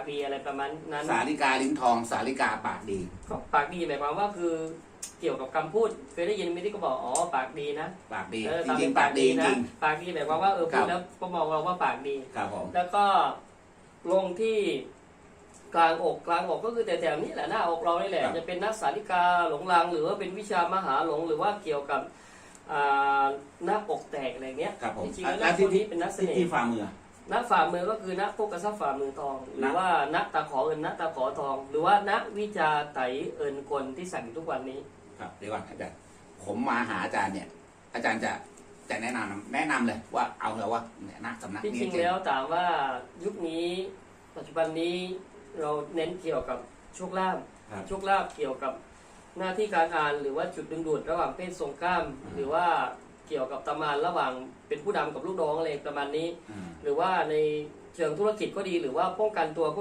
ากดีอะไรประมาณนั้นสาลิกาลิ้นทอง สาลิกาปากดีก็ปากดีหมายความว่าคือเกี่ยวกับคำพูดเคยได้ยินไหมที่เขาบอกอ๋อปากดีนะปากดีเออจตามริเป็งนๆปากดีจนะริง ปากดีหมายความว่าเออครัพูบดแล้วก็มองเราว่าปากดีๆครับผม แล้วก็ลงที่กลางอกกลางอกก็คือแถวๆนี้แหละหน้าอกเรานี่แหละ ครับ จะเป็นนักสาริกาหลงรังหรือว่าเป็นวิชามหาหลงหรือว่าเกี่ยวกับอ่าหน้าอกแตกอะไรเงี้ยครับผมจริงๆอะแล้วแล้วนักพที่วกนี้เป็นนักเสที่น่ที่ห์ฝ่ามือ นักฝ่ามือก็คือนักพวกกระซับฝ่ามือทอง หรือนักว่านักตาขอเอิญนักตาขอทอง หรือว่านักวิจาไตเอิญกลที่ใส่อยู่ทุกวันนี้ ครับเดี๋ยวก่อนอาจารย์ผมมาหาอาจารย์เนี่ย อาจารย์จะจะแนะนำแนะนำเลยว่าเอาเลยว่าเนี่ยนักสำนักที่นี้จริงเจ๋งแล้วถามว่ายุคนี้ปัจจุบันนี้เราเน้นเกี่ยวกับโชคลาภครับโชคลาภเกี่ยวกับหน้าที่การงานหรือว่าจุดดึงดูดระหว่างเพศตรงข้าม หรือว่า เกี่ยวกับตำนานระหว่างเป็นผู้นำกับลูกน้องอะไรประมาณนี้อืมหรือว่าในเชิงธุรกิจก็ดีหรือว่าป้องกันตัวก็ดี